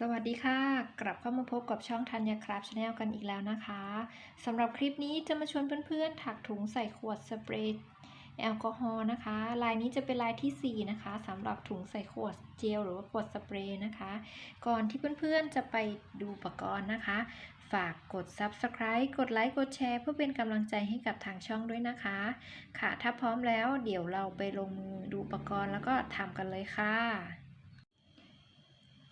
สวัสดีค่ะ กลับเข้ามาพบกับช่องธัญครับชาแนลกันอีกแล้วนะคะสำหรับคลิปนี้จะมาชวนเพื่อนๆ ถักถุงใส่ขวดสเปรย์แอลกอฮอล์นะคะ ลายนี้จะเป็นลายทีสี่ 4 นะคะสำหรับถุงใส่ขวดเจลหรือว่าขวดสเปรย์นะคะ ก่อนที่เพื่อนๆจะไปดูอุปกรณ์นะคะ ฝากกด Subscribe กดไลค์กดแชร์เพื่อเป็นกำลังใจให้กับทางช่องด้วยนะคะ ค่ะ ถ้าพร้อมแล้วเดี๋ยวเราไปลงมือดูอุปกรณ์แล้วก็ทำกันเลยค่ะ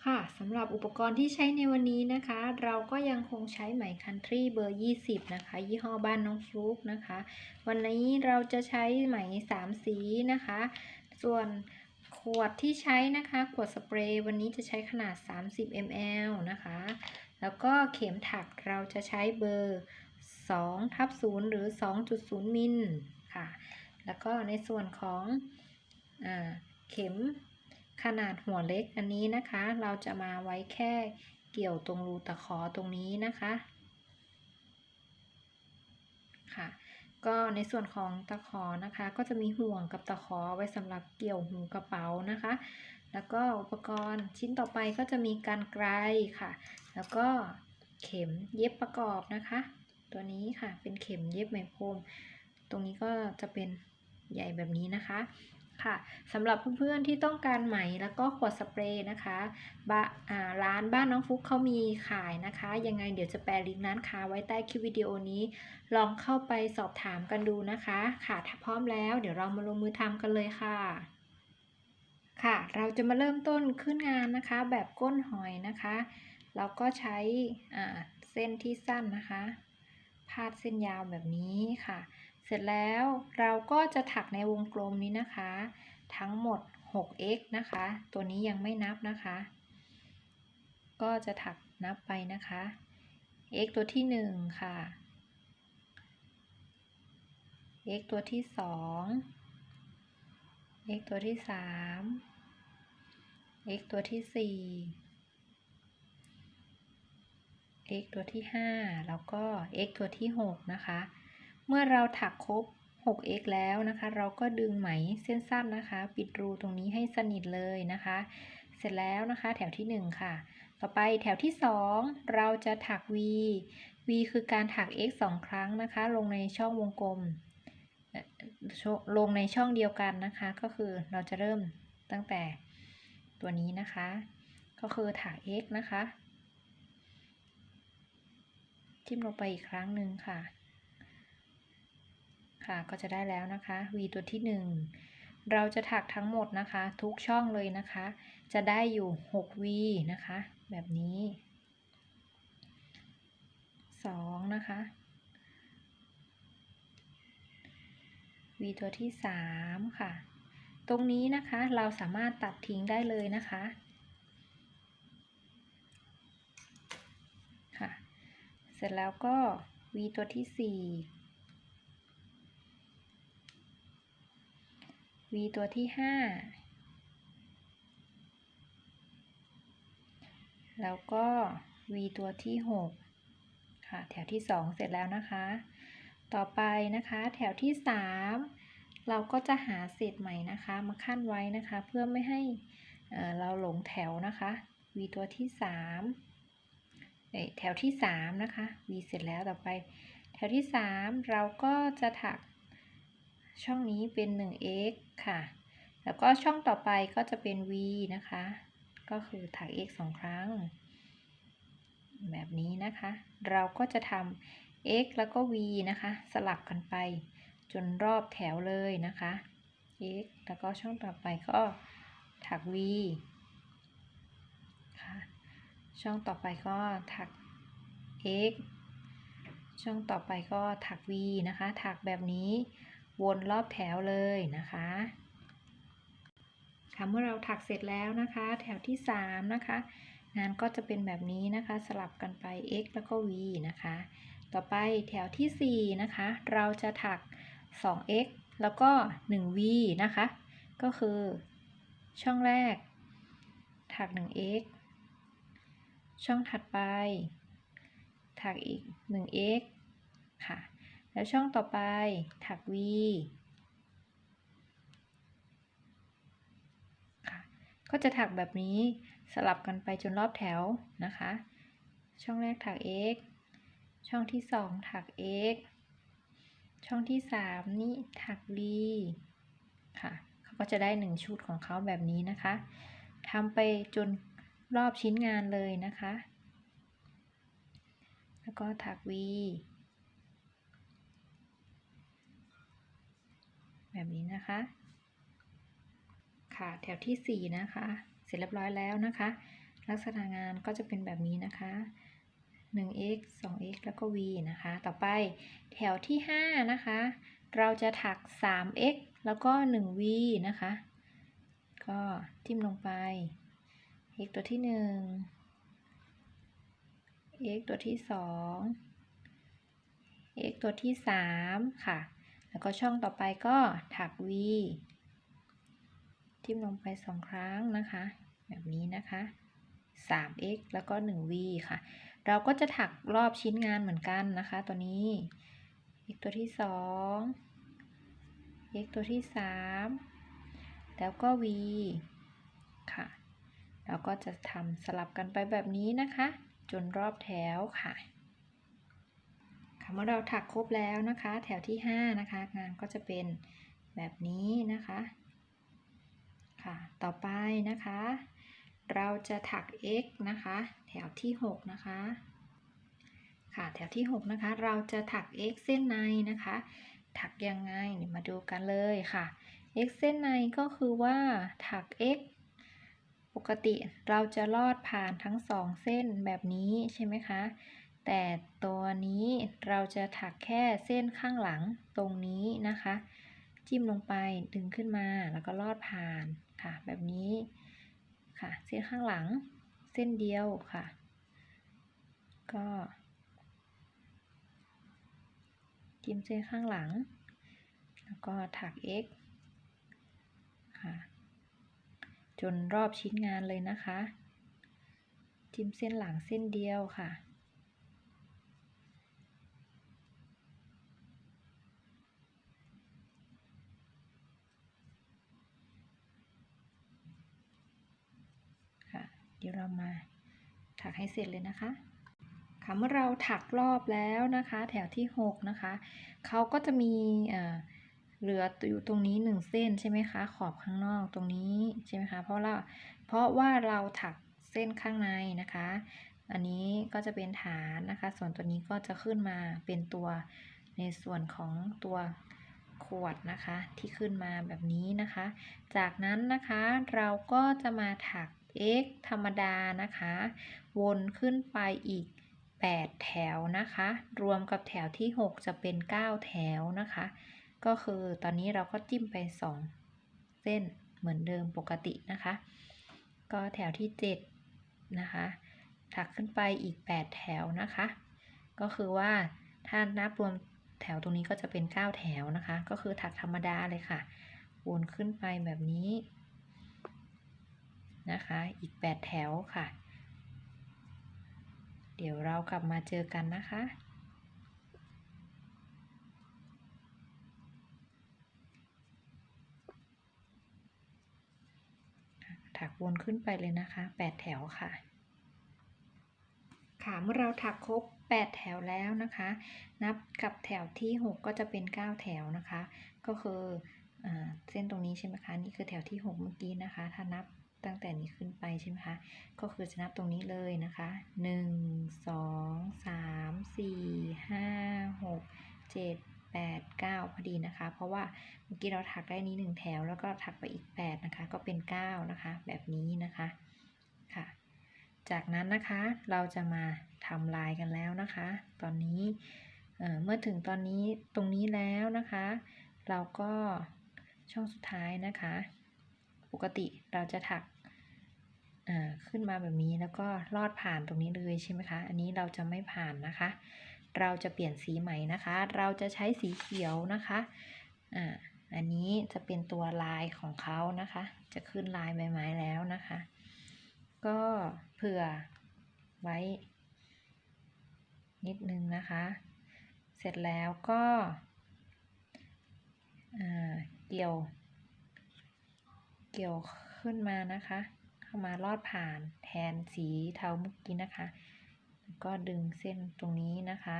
ค่ะสำหรับอุปกรณ์ที่ใช้ในวันนี้นะคะ เราก็ยังคงใช้ไหมคันทรีเบอร์ 20 นะคะ ยี่ห้อบ้านน้องฟลุกนะคะ วันนี้เราจะใช้ไหม 3 สีนะคะ ส่วนขวดที่ใช้นะคะ ขวดสเปรย์วันนี้จะใช้ขนาด 30 ml นะคะ แล้วก็เข็มถักเราจะใช้เบอร์2ทับ0หรือ 2.0 มิลค่ะ แล้วก็ในส่วนของอเข็ม ขนาดหัวเล็กอันนี้นะคะ เราจะมาไว้แค่เกี่ยวตรงรูตะขอตรงนี้นะคะค่ะก็ในส่วนของตะขอนะคะ ก็จะมีห่วงกับตะขอไว้สำหรับเกี่ยวหูกระเป๋านะคะ แล้วก็อุปกรณ์ชิ้นต่อไปก็จะมีการไกลค่ะ แล้วก็เข็มเย็บประกอบนะคะ ตัวนี้ค่ะเป็นเข็มเย็บไหมพรมตรงนี้ก็จะเป็นใหญ่แบบนี้นะคะ ค่ะสำหรับเพื่อนๆที่ต้องการไหมแล้วก็ขวดสเปรย์นะคะบะอ่าร้านบ้านน้องฟุกเขามีขายนะคะ ยังไงเดี๋ยวจะแปะลิงก์ร้านค้าไว้ใต้คลิปวิดีโอนี้ ลองเข้าไปสอบถามกันดูนะคะ ค่ะถ้าพร้อมแล้ว เดี๋ยวเรามาลงมือทำกันเลยค่ะค่ะ เราจะมาเริ่มต้นขึ้นงานนะคะ แบบก้นหอยนะคะ เราก็ใช้เส้นที่สั้นนะคะ พาดเส้นยาวแบบนี้ค่ะ เสร็จแล้วเราก็จะถักในวงกลมนี้นะคะ ทั้งหมด 6x นะคะ ตัวนี้ยังไม่นับนะคะ ก็จะถักนับไปนะคะ x ตัวที่ 1 ค่ะ x ตัวที่ 2 x ตัวที่ 3 x ตัวที่ 4 x ตัวที่ 5 แล้วก็ x ตัวที่ 6 นะคะ เมื่อเราถักครบ 6x แล้วนะคะ เราก็ดึงไหมเส้นสั้นนะคะ ปิดรูตรงนี้ให้สนิทเลยนะคะ เสร็จแล้วนะคะ แถวที่ 1 ค่ะ ต่อไปแถวที่ 2 เราจะถัก v v คือการถัก x 2 ครั้งนะคะ ลงในช่องวงกลม ลงในช่องเดียวกันนะคะ ก็คือเราจะเริ่มตั้งแต่ตัวนี้นะคะ ก็คือถัก x นะคะจิ้มลงไปอีกครั้งหนึ่งค่ะ ค่ะก็จะได้แล้วนะคะ v ตัวที่ 1 เราจะถักทั้งหมดนะคะ ทุกช่องเลยนะคะ จะได้อยู่ 6v นะคะ แบบนี้ 2 นะคะ v ตัวที่ 3 ค่ะ ตรงนี้นะคะเราสามารถตัดทิ้งได้เลยนะคะค่ะ เสร็จแล้วก็ v ตัวที่ 4 v ตัวที่ 5 แล้วก็ v ตัวที่ 6 ค่ะ แถวที่ 2 เสร็จแล้วนะคะ ต่อไปนะคะแถวที่ 3 เราก็จะหาเศษไหม่นะคะ มาขั้นไว้นะคะ เพื่อไม่ให้เเราหลงแถวนะคะ v ตัวที่3เอ้ยแถวที่ 3 นะคะ v เสร็จแล้วต่อไป แถวที่ 3 เราก็จะถัก ช่องนี้เป็น 1x ค่ะ แล้วก็ช่องต่อไปก็จะเป็น v นะคะ ก็คือถัก x สองครั้ง แบบนี้นะคะ เราก็จะทำ x แล้วก็ v นะคะ สลับกันไปจนรอบแถวเลยนะคะ x แล้วก็ช่องต่อไปก็ถัก v ค่ะ ช่องต่อไปก็ถัก x ช่องต่อไปก็ถัก v นะคะ ถักแบบนี้ วนรอบแถวเลยนะคะค่ะเมื่อเราถักเสร็จแล้วนะคะ แถวที่ 3 นะคะ งานก็จะเป็นแบบนี้นะคะ สลับกันไป x แล้วก็ v นะคะ ต่อไปแถวที่ 4 นะคะ เราจะถัก 2x แล้วก็ 1v นะคะ ก็คือช่องแรก ถัก 1x ช่องถัดไป ถักอีก 1x ค่ะ แล้วช่องต่อไปถัก v ค่ะ ก็จะถักแบบนี้สลับกันไปจนรอบแถวนะคะ ช่องแรกถัก x ช่องที่สองถัก x ช่องที่สามนี่ถัก v ค่ะเขาก็จะได้หนึ่งชุดของเขาแบบนี้นะคะทำไปจนรอบชิ้นงานเลยนะคะ แล้วก็ถัก v แบบนี้นะคะ ค่ะแถวที่ 4 นะคะ เสร็จเรียบร้อยแล้วนะคะ ลักษณะงานก็จะเป็นแบบนี้นะคะ 1x 2x แล้วก็ v นะคะ ต่อไปแถวที่ 5 นะคะ เราจะถัก 3x แล้วก็ 1v นะคะ ก็จิ้มลงไป x ตัวที่ 1 x ตัวที่ 2 x ตัวที่ 3 ค่ะ แล้วก็ช่องต่อไปก็ถัก v จิ้มลงไป2ครั้งนะคะ แบบนี้นะคะ 3x แล้วก็ 1v ค่ะ เราก็จะถักรอบชิ้นงานเหมือนกันนะคะ ตัวนี้ x ตัวที่ 2 x ตัวที่ 3 แล้วก็ v ค่ะ เราก็จะทำสลับกันไปแบบนี้นะคะ จนรอบแถวค่ะ เมื่อเราถักครบแล้วนะคะ แถวที่ 5 นะคะ งานก็จะเป็นแบบนี้นะคะค่ะต่อไปนะคะ เราจะถัก x นะคะ แถวที่ 6 นะคะค่ะแถวที่ 6 นะคะ เราจะถัก x เส้นในนะคะ ถักยังไงมาดูกันเลยค่ะ x เส้นในก็คือว่าถัก x ปกติเราจะลอดผ่านทั้งสองเส้นแบบนี้ใช่ไหมคะ แต่ตัวนี้เราจะถักแค่เส้นข้างหลังตรงนี้นะคะ จิ้มลงไปดึงขึ้นมาแล้วก็ลอดผ่านค่ะ แบบนี้ค่ะ เส้นข้างหลังเส้นเดียวค่ะ ก็จิ้มเส้นข้างหลัง แล้วก็ถัก x ค่ะ จนรอบชิ้นงานเลยนะคะ จิ้มเส้นหลังเส้นเดียวค่ะ ค่ะ เดี๋ยวเรามาถักให้เสร็จเลยนะคะค่ะเมื่อเราถักรอบแล้วนะคะ แถวที่ 6 นะคะเขาก็จะมีเหลืออยู่ตรงนี้ 1 เส้นใช่ไหมคะ ขอบข้างนอกตรงนี้ใช่ไหมคะเพราะเราเพราะว่าเราถักเส้นข้างในนะคะ อันนี้ก็จะเป็นฐานนะคะ ส่วนตัวนี้ก็จะขึ้นมาเป็นตัวในส่วนของตัวขวดนะคะที่ขึ้นมาแบบนี้นะคะ จากนั้นนะคะเราก็จะมาถัก x ธรรมดานะคะ วนขึ้นไปอีก 8 แถวนะคะ รวมกับแถวที่ 6 จะเป็น 9 แถวนะคะ ก็คือตอนนี้เราก็จิ้มไป 2 เส้นเหมือนเดิมปกตินะคะ ก็แถวที่ 7 นะคะถักขึ้นไปอีก 8 แถวนะคะ ก็คือว่าถ้านับรวมแถวตรงนี้ก็จะเป็น 9 แถวนะคะ ก็คือถักธรรมดาเลยค่ะ วนขึ้นไปแบบนี้ นะคะ อีก 8 แถวค่ะ เดี๋ยวเรากลับมาเจอกันนะคะ ถักวนขึ้นไปเลยนะคะ 8 แถวค่ะ ค่ะ เมื่อเราถักครบ 8 แถวแล้วนะคะ นับกับแถวที่ 6 ก็จะเป็น 9 แถวนะคะ ก็คืออเส้นตรงนี้ใช่ไหมคะ นี่คือแถวที่ 6 เมื่อกี้นะคะ ถ้านับ ตั้งแต่นี้ขึ้นไปใช่ไหมคะ ก็คือจะนับตรงนี้เลยนะคะ 1 2 3 4 5 6 7 8 9 พอดีนะคะ เพราะว่าเมื่อกี้เราถักได้นี้ 1 แถว แล้วก็ถักไปอีก 8 นะคะ ก็เป็น 9 นะคะ แบบนี้นะคะค่ะ จากนั้นนะคะเราจะมาทำลายกันแล้วนะคะ ตอนนี้เเมื่อถึงตอนนี้ตรงนี้แล้วนะคะ เราก็ช่องสุดท้ายนะคะ ปกติเราจะถัก ขึ้นมาแบบนี้แล้วก็ลอดผ่านตรงนี้เลยใช่ไหมคะ อันนี้เราจะไม่ผ่านนะคะ เราจะเปลี่ยนสีใหม่นะคะ เราจะใช้สีเขียวนะคะอ่าอันนี้จะเป็นตัวลายของเขานะคะ จะขึ้นลายใบไม้แล้วนะคะ ก็เผื่อไว้ นิดนึงนะคะ เสร็จแล้วก็เกี่ยว เกี่ยวขึ้นมานะคะ เข้ามาลอดผ่านแทนสีเทาเมื่อกี้นะคะก็ดึงเส้นตรงนี้นะคะ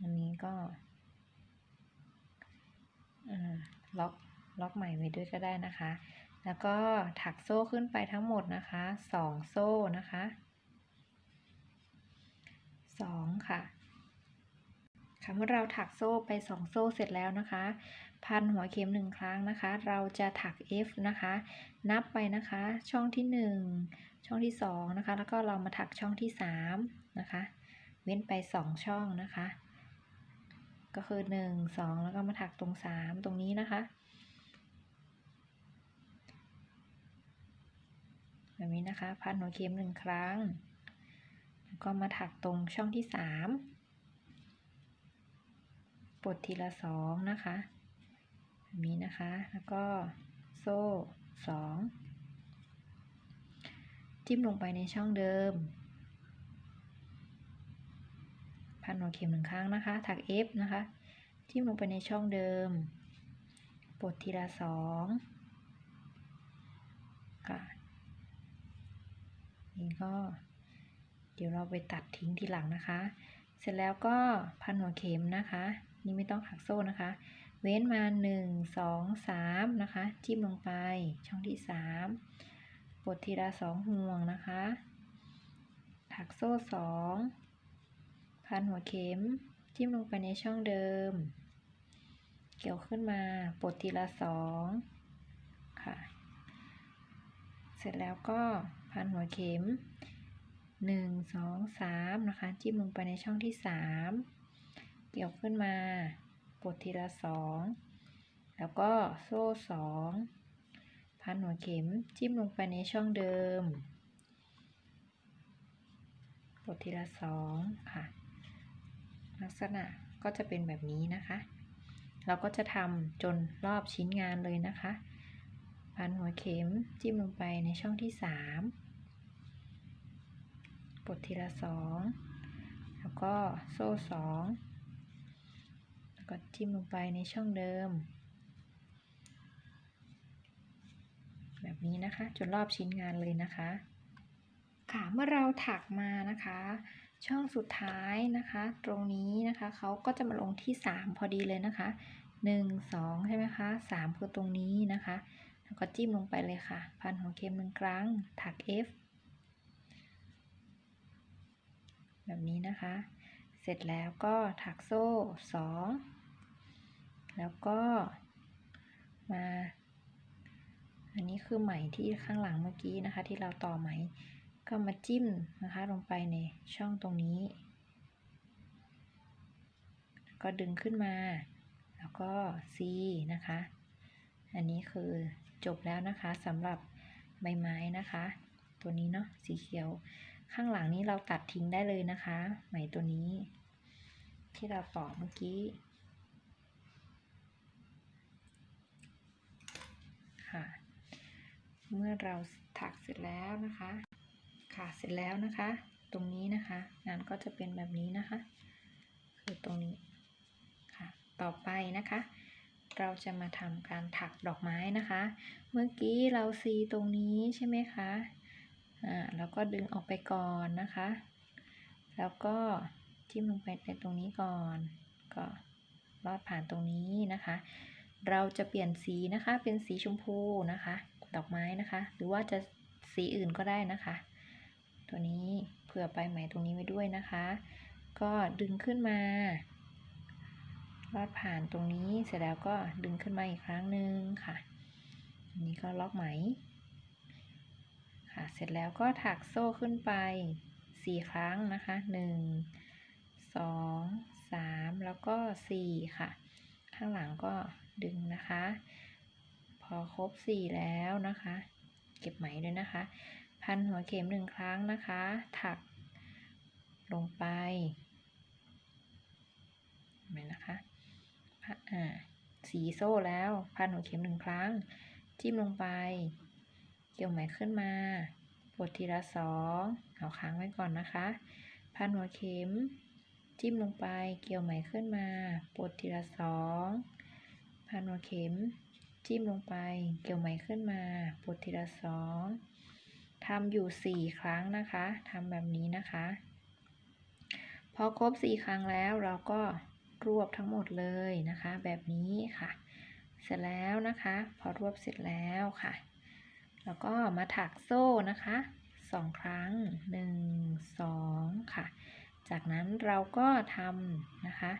อันนี้ก็ล็อกล็อกใหม่ไว้ด้วยก็ได้นะคะ แล้วก็ถักโซ่ขึ้นไปทั้งหมดนะคะสองโซ่นะคะสองค่ะ ค่ะเมื่อเราถักโซ่ไปสองโซ่เสร็จแล้วนะคะ พันหัวเข็มหนึ่งครั้งนะคะ เราจะถัก F นะคะ นับไปนะคะ ช่องที่หนึ่งช่องที่สองนะคะ แล้วก็เรามาถักช่องที่สามนะคะ เว้นไปสองช่องนะคะ ก็คือหนึ่งสองแล้วก็มาถักตรงสามตรงนี้นะคะ แบบนี้นะคะ พันหัวเข็มหนึ่งครั้ง แล้วก็มาถักตรงช่องที่สาม ปลดทีละสองนะคะแบบนี้นะคะ แล้วก็โซ่สองจิ้มลงไปในช่องเดิม พันหัวเข็มหนึ่งครั้งนะคะ ถัก F นะคะ จิ้มลงไปในช่องเดิม ปลดทีละสองค่ะนี่ก็ เดี๋ยวเราไปตัดทิ้งทีหลังนะคะ เสร็จแล้วก็พันหัวเข็มนะคะ นี่ไม่ต้องถักโซ่นะคะ เว้นมาหนึ่งสองสามนะคะ จิ้มลงไปช่องที่สามปลดทีละสองห่วงนะคะถักโซ่สองพันหัวเข็ม จิ้มลงไปในช่องเดิม เกี่ยวขึ้นมาปลดทีละสองค่ะ เสร็จแล้วก็พันหัวเข็มหนึ่งสองสามนะคะ จิ้มลงไปในช่องที่สาม เกี่ยวขึ้นมาปลดทีละสองแล้วก็โซ่สองพันหัวเข็มจิ้มลงไปในช่องเดิมปลดทีละสองค่ะ ลักษณะก็จะเป็นแบบนี้นะคะ เราก็จะทำจนรอบชิ้นงานเลยนะคะ พันหัวเข็มจิ้มลงไปในช่องที่สามปลดทีละสองแล้วก็โซ่สอง ก็จิ้มลงไปในช่องเดิม แบบนี้นะคะจนรอบชิ้นงานเลยนะคะ ค่ะเมื่อเราถักมานะคะ ช่องสุดท้ายนะคะ ตรงนี้นะคะเขาก็จะมาลงที่ 3 พอดีเลยนะคะ 1 2 ใช่ไหมคะ3คือตรงนี้นะคะแล้วก็จิ้มลงไปเลยค่ะ พันหัวเข็มหนึ่งครั้ง ถัก F แบบนี้นะคะ เสร็จแล้วก็ถักโซ่ 2 แล้วก็มา อันนี้คือไหมที่ข้างหลังเมื่อกี้นะคะ ที่เราต่อไหม ก็มาจิ้มนะคะลงไปในช่องตรงนี้ ก็ดึงขึ้นมา แล้วก็ C นะคะ อันนี้คือจบแล้วนะคะสำหรับใบไม้นะคะ ตัวนี้เนาะสีเขียว ข้างหลังนี้เราตัดทิ้งได้เลยนะคะ ไหมตัวนี้ ที่เราต่อเมื่อกี้ ค่ะ เมื่อเราถักเสร็จแล้วนะคะ ค่ะเสร็จแล้วนะคะ ตรงนี้นะคะ งานก็จะเป็นแบบนี้นะคะ คือตรงนี้ค่ะ ต่อไปนะคะ เราจะมาทำการถักดอกไม้นะคะ เมื่อกี้เราซีตรงนี้ใช่ไหมคะอ่าแล้วก็ดึงออกไปก่อนนะคะ แล้วก็จิ้มลงไปในตรงนี้ก่อน ก็ลอดผ่านตรงนี้นะคะ เราจะเปลี่ยนสีนะคะ เป็นสีชมพูนะคะ ดอกไม้นะคะ หรือว่าจะสีอื่นก็ได้นะคะ ตัวนี้เผื่อไปไหมตรงนี้ไว้ด้วยนะคะ ก็ดึงขึ้นมาลอดผ่านตรงนี้เสร็จแล้วก็ดึงขึ้นมาอีกครั้งหนึ่งค่ะอันนี้ก็ล็อกไหม ค่ะ เสร็จแล้วก็ถักโซ่ขึ้นไปสี่ครั้งนะคะหนึ่งสองสามแล้วก็สี่ค่ะ ข้างหลังก็ดึงนะคะ พอครบสี่แล้วนะคะ เก็บไหมด้วยนะคะ พันหัวเข็มหนึ่งครั้งนะคะ ถักลงไปเห็นไหมนะคะอ่าสีโซ่แล้วพันหัวเข็มหนึ่งครั้ง จิ้มลงไป เกี่ยวไหมขึ้นมาปลดทีละสองเอาค้างไว้ก่อนนะคะ พันหัวเข็ม จิ้มลงไปเกี่ยวไหมขึ้นมาปลดทีละสองพันหัวเข็ม จิ้มลงไป เกี่ยวไหมขึ้นมาปลดทีละสองทำอยู่4ครั้งนะคะทำแบบนี้นะคะ พอครบ4ครั้งแล้วเราก็รวบทั้งหมดเลยนะคะ แบบนี้ค่ะ เสร็จแล้วนะคะ พอรวบเสร็จแล้วค่ะ แล้วก็มาถักโซ่นะคะสองครั้งหนึ่งสองค่ะ จากนั้นเราก็ทำนะคะ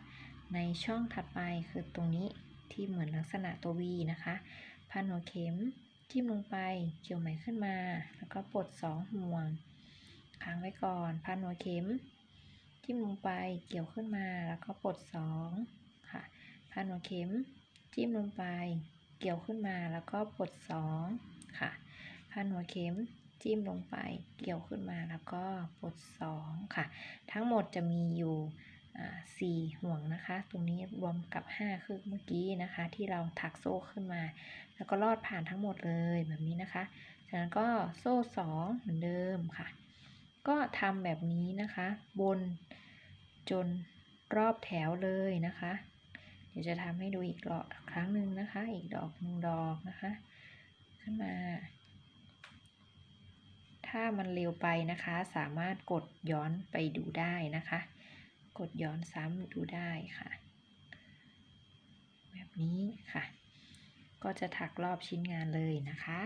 ในช่องถัดไปคือตรงนี้ ที่เหมือนลักษณะตัว V นะคะพันหัวเข็มจิ้มลงไปเกี่ยวไหมขึ้นมา แล้วก็ปลดสองห่วงค้างไว้ก่อน พันหัวเข็ม จิ้มลงไปเกี่ยวขึ้นมาแล้วก็ปลดสองค่ะ พันหัวเข็ม จิ้มลงไป เกี่ยวขึ้นมาแล้วก็ปลดสองค่ะ พันหัวเข็มจิ้มลงไป เกี่ยวขึ้นมาแล้วก็ปลดสองค่ะ ทั้งหมดจะมีอยู่ สี่ห่วงนะคะ ตรงนี้รวมกับ 5 คือเมื่อกี้นะคะ ที่เราถักโซ่ขึ้นมา แล้วก็ลอดผ่านทั้งหมดเลยแบบนี้นะคะ จากนั้นก็โซ่ 2 เหมือนเดิมค่ะ ก็ทำแบบนี้นะคะ บนจนรอบแถวเลยนะคะ เดี๋ยวจะทำให้ดูอีกรอบครั้งหนึ่งนะคะ อีกดอกหนึ่งดอกนะคะ ขึ้นมา ถ้ามันเร็วไปนะคะ สามารถกดย้อนไปดูได้นะคะ กดย้อนซ้ำดูได้ค่ะ แบบนี้ค่ะ ก็จะถักรอบชิ้นงานเลยนะคะ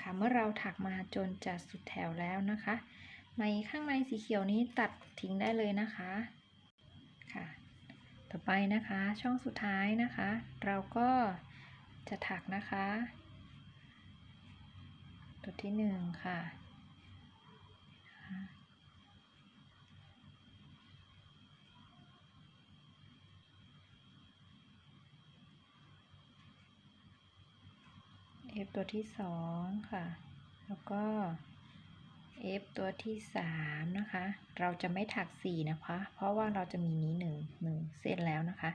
ค่ะเมื่อเราถักมาจนจะสุดแถวแล้วนะคะไหมข้างในสีเขียวนี้ตัดทิ้งได้เลยนะคะค่ะ ต่อไปนะคะช่องสุดท้ายนะคะ เราก็จะถักนะคะ ตัวที่หนึ่งค่ะ F ตัวที่สองค่ะ แล้วก็ F ตัวที่สามนะคะ เราจะไม่ถักสี่นะคะ เพราะว่าเราจะมีนี้หนึ่งหนึ่งเส้นแล้วนะคะ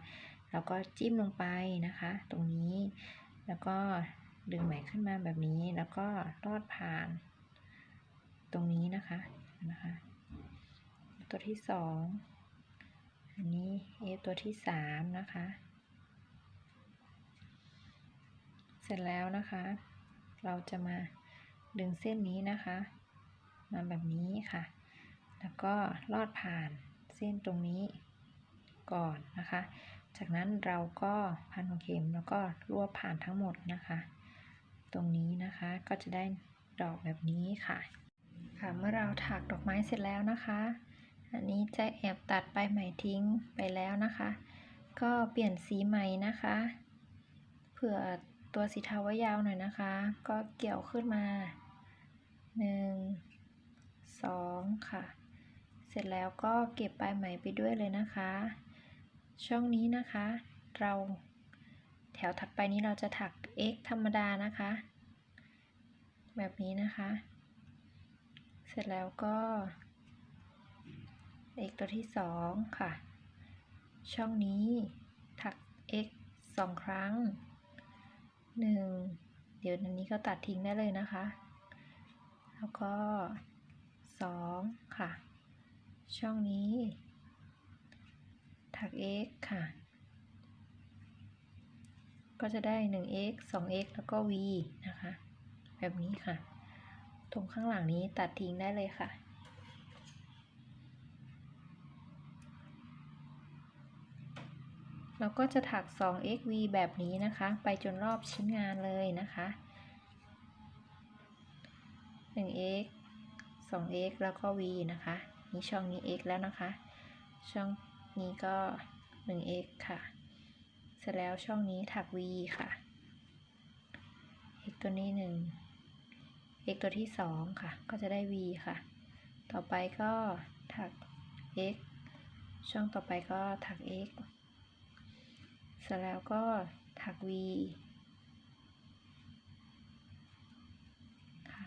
แล้วก็จิ้มลงไปนะคะ ตรงนี้ แล้วก็ดึงไหมขึ้นมาแบบนี้ แล้วก็ลอดผ่าน ตรงนี้นะคะนะคะ ตัวที่สองอันนี้ F ตัวที่สามนะคะ เสร็จแล้วนะคะ เราจะมาดึงเส้นนี้นะคะ มาแบบนี้ค่ะ แล้วก็ลอดผ่านเส้นตรงนี้ก่อนนะคะ จากนั้นเราก็พันหัวเข็มแล้วก็รวบผ่านทั้งหมดนะคะ ตรงนี้นะคะก็จะได้ดอกแบบนี้ค่ะค่ะ เมื่อเราถักดอกไม้เสร็จแล้วนะคะ อันนี้จะแอบตัดปลายไหมทิ้งไปแล้วนะคะ ก็เปลี่ยนสีไหมนะคะ เผื่อ ตัวสีเทาไว้ยาวหน่อยนะคะ ก็เกี่ยวขึ้นมาหนึ่งสองค่ะ เสร็จแล้วก็เก็บปลายไหมไปด้วยเลยนะคะ ช่องนี้นะคะ เราแถวถัดไปนี้เราจะถัก x ธรรมดานะคะ แบบนี้นะคะ เสร็จแล้วก็ x ตัวที่สองค่ะ ช่องนี้ถัก x สองครั้ง หนึ่งเดี๋ยวอันนี้ก็ตัดทิ้งได้เลยนะคะ แล้วก็สองค่ะ ช่องนี้ถัก x ค่ะ ก็จะได้ 1x 2x แล้วก็ v นะคะ แบบนี้ค่ะ ตรงข้างหลังนี้ตัดทิ้งได้เลยค่ะ เราก็จะถัก 2xv แบบนี้นะคะ ไปจนรอบชิ้นงานเลยนะคะ 1x 2x แล้วก็ v นะคะ นี่ช่องนี้ x แล้วนะคะ ช่องนี้ก็ 1x ค่ะ เสร็จแล้วช่องนี้ถัก v ค่ะ x ตัวนี้ 1 x ตัวที่ 2 ค่ะ ก็จะได้ v ค่ะ ต่อไปก็ถัก x ช่องต่อไปก็ถัก x สร็จแล้วก็ถัก v ค่ะ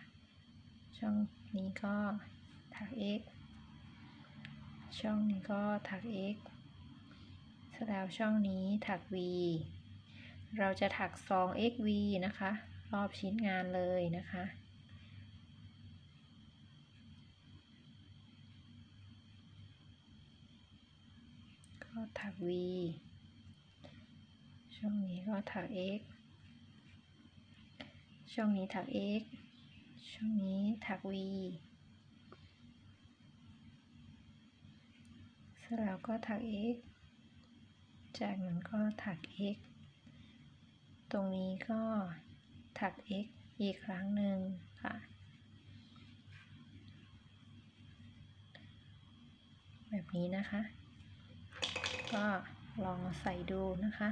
ช่องนี้ก็ถัก x ช่องนี้ก็ถัก x เสร็จแล้วช่องนี้ถัก v เราจะถัก 2xv นะคะ รอบชิ้นงานเลยนะคะก็ถัก v ช่องนี้ก็ถัก x ช่องนี้ถัก x ช่วงนี้ถัก V เสร็จแล้วก็ถัก X จากนั้นก็ถัก X ตรงนี้ก็ถัก X อีกครั้งหนึ่งค่ะ แบบนี้นะคะ ก็ลองใส่ดูนะคะ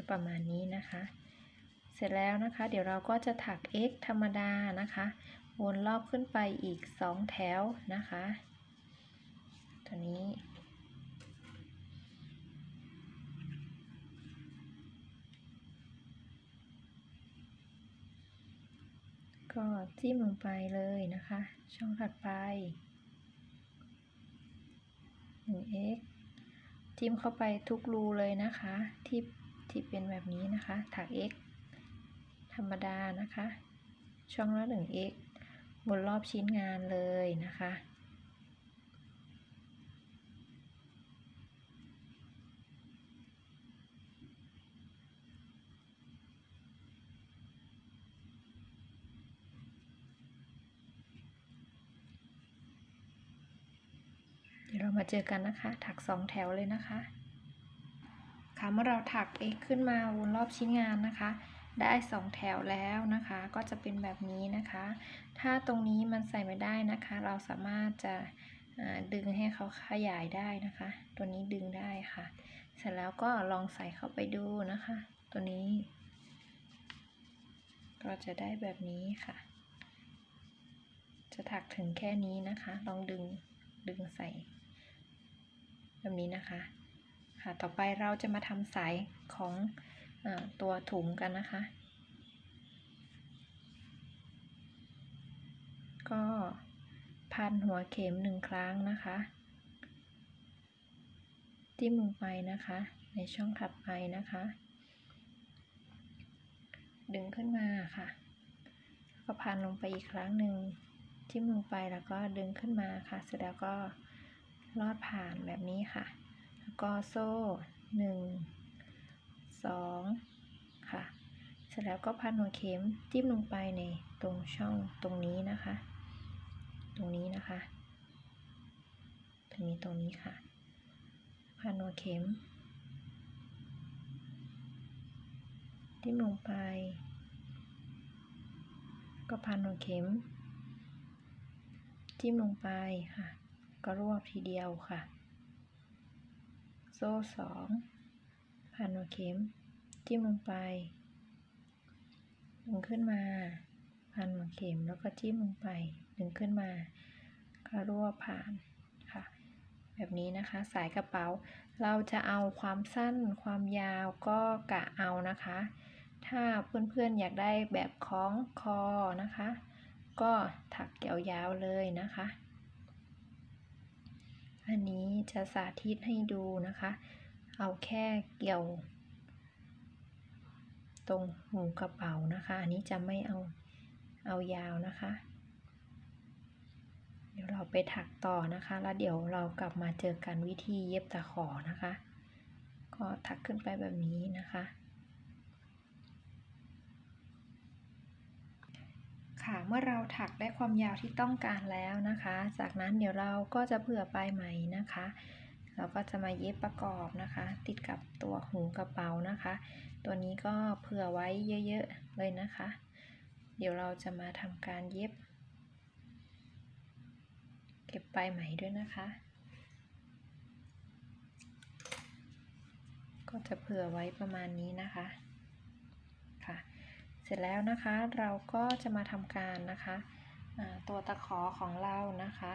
จะประมาณนี้นะคะ เสร็จแล้วนะคะ เดี๋ยวเราก็จะถัก x ธรรมดานะคะ วนรอบขึ้นไปอีก 2 แถวนะคะ ตัวนี้ก็จิ้มลงไปเลยนะคะ ช่องถัดไป 1x จิ้มเข้าไปทุกรูเลยนะคะ ที่ ที่เป็นแบบนี้นะคะถัก x ธรรมดานะคะ ช่องละ 1x บนรอบชิ้นงานเลยนะคะ เดี๋ยวเรามาเจอกันนะคะ ถักสองแถวเลยนะคะ คะ เมื่อเราถัก x ขึ้นมาวนรอบชิ้นงานนะคะ ได้สองแถวแล้วนะคะ ก็จะเป็นแบบนี้นะคะ ถ้าตรงนี้มันใส่ไม่ได้นะคะ เราสามารถจะดึงให้เขาขยายได้นะคะ ตัวนี้ดึงได้ค่ะ เสร็จแล้วก็ลองใส่เข้าไปดูนะคะ ตัวนี้ ก็จะได้แบบนี้ค่ะ จะถักถึงแค่นี้นะคะ ลองดึงดึงใส่ แบบนี้นะคะ ค่ะต่อไปเราจะมาทำสายของอตัวถุงกันนะคะ ก็พันหัวเข็มหนึ่งครั้งนะคะจิ้มลงไปนะคะ ในช่องถัดไปนะคะ ดึงขึ้นมาค่ะก็พันลงไปอีกครั้งหนึ่งจิ้มลงไปแล้วก็ดึงขึ้นมาค่ะ เสร็จแล้วก็ลอดผ่านแบบนี้ค่ะ ก็โซ่หนึ่งสองค่ะ เสร็จแล้วก็พันหัวเข็มจิ้มลงไปในตรงช่องตรงนี้นะคะ ตรงนี้นะคะ ตรงนี้ตรงนี้ค่ะ พันหัวเข็มจิ้มลงไป ก็พันหัวเข็ม จิ้มลงไปค่ะ ก็รวบทีเดียวค่ะ โซ่สองพันหัวเข็ม จิ้มลงไป ดึงขึ้นมาพันหัวเข็มแล้วก็จิ้มลงไป ดึงขึ้นมาก็รวผ่านค่ะ แบบนี้นะคะสายกระเป๋า เราจะเอาความสั้นความยาวก็กะเอานะคะ ถ้าเพื่อนๆอยากได้แบบคล้องคอนะคะ ก็ถักยาวๆเลยนะคะ อันนี้จะสาธิตให้ดูนะคะ เอาแค่เกี่ยว ตรงหูกระเป๋านะคะ อันนี้จะไม่เอาเอายาวนะคะ เดี๋ยวเราไปถักต่อนะคะ แล้วเดี๋ยวเรากลับมาเจอกันวิธีเย็บตะขอนะคะ ก็ถักขึ้นไปแบบนี้นะคะ ค่ะ เมื่อเราถักได้ความยาวที่ต้องการแล้วนะคะ จากนั้นเดี๋ยวเราก็จะเผื่อปลายไหมนะคะ เราก็จะมาเย็บประกอบนะคะ ติดกับตัวหูกระเป๋านะคะ ตัวนี้ก็เผื่อไว้เยอะๆเลยนะคะ เดี๋ยวเราจะมาทำการเย็บ เก็บปลายไหมด้วยนะคะ ก็จะเผื่อไว้ประมาณนี้นะคะ ร็จแล้วนะคะเราก็จะมาทำการนะคะตัวตะขอของเรานะคะ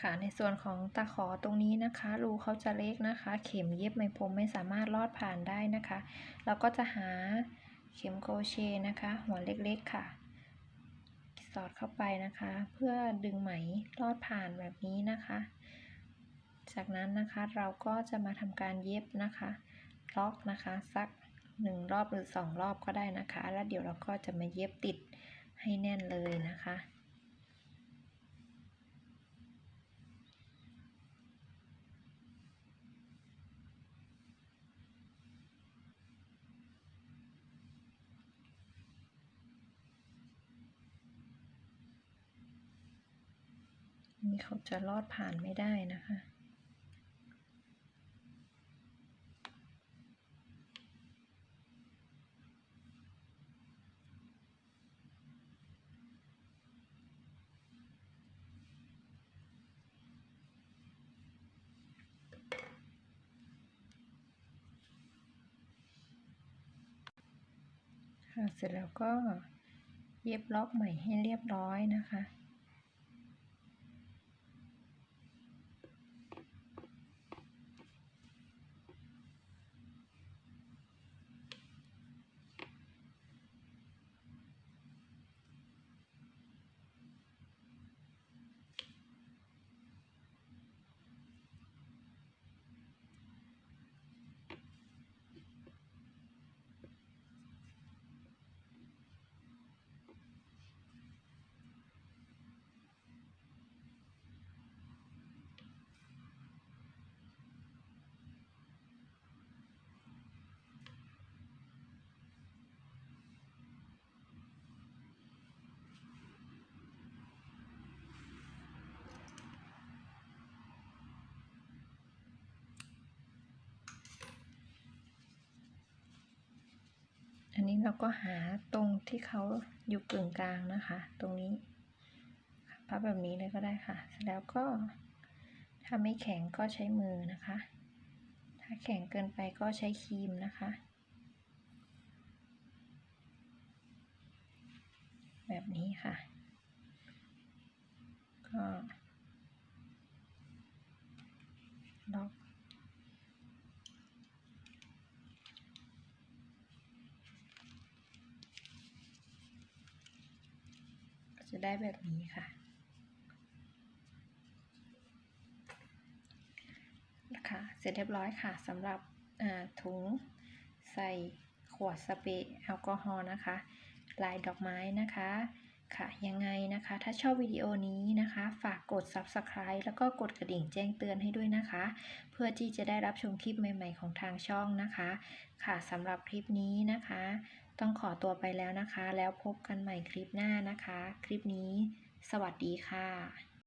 ค่ะในส่วนของตะขอตรงนี้นะคะรูเขาจะเล็กนะคะ เข็มเย็บไหมพรมไม่สามารถลอดผ่านได้นะคะ เราก็จะหาเข็มโครเชต์นะคะ หัวเล็กๆค่ะ สอดเข้าไปนะคะ เพื่อดึงไหมลอดผ่านแบบนี้นะคะ จากนั้นนะคะเราก็จะมาทำการเย็บนะคะ ล็อกนะคะสัก หนึ่งรอบหรือสองรอบก็ได้นะคะ แล้วเดี๋ยวเราก็จะมาเย็บติดให้แน่นเลยนะคะนี่เขาจะลอดผ่านไม่ได้นะคะ เสร็จแล้วก็เย็บล็อกใหม่ให้เรียบร้อยนะคะ อันนี้เราก็หาตรงที่เขาอยู่กึ่งกลางนะคะ ตรงนี้พับแบบนี้เลยก็ได้ค่ะ เสร็จแล้วก็ถ้าไม่แข็งก็ใช้มือนะคะ ถ้าแข็งเกินไปก็ใช้ครีมนะคะ แบบนี้ค่ะ ก็ล็อก ก็จะได้ แบบนี้ค่ะนะคะเสร็จเรียบร้อยค่ะสำหรับถุงใส่ขวดสเปรย์แอลกอฮอล์นะคะ ลายดอกไม้นะคะค่ะ ยังไงนะคะ ถ้าชอบวิดีโอนี้นะคะ ฝากกด Subscribe แล้วก็กดกระดิ่งแจ้งเตือนให้ด้วยนะคะ เพื่อที่จะได้รับชมคลิปใหม่ ๆ ของทางช่องนะคะ ค่ะสำหรับคลิปนี้นะคะ ต้องขอตัวไปแล้วนะคะ แล้วพบกันใหม่คลิปหน้านะคะ คลิปนี้ สวัสดีค่ะ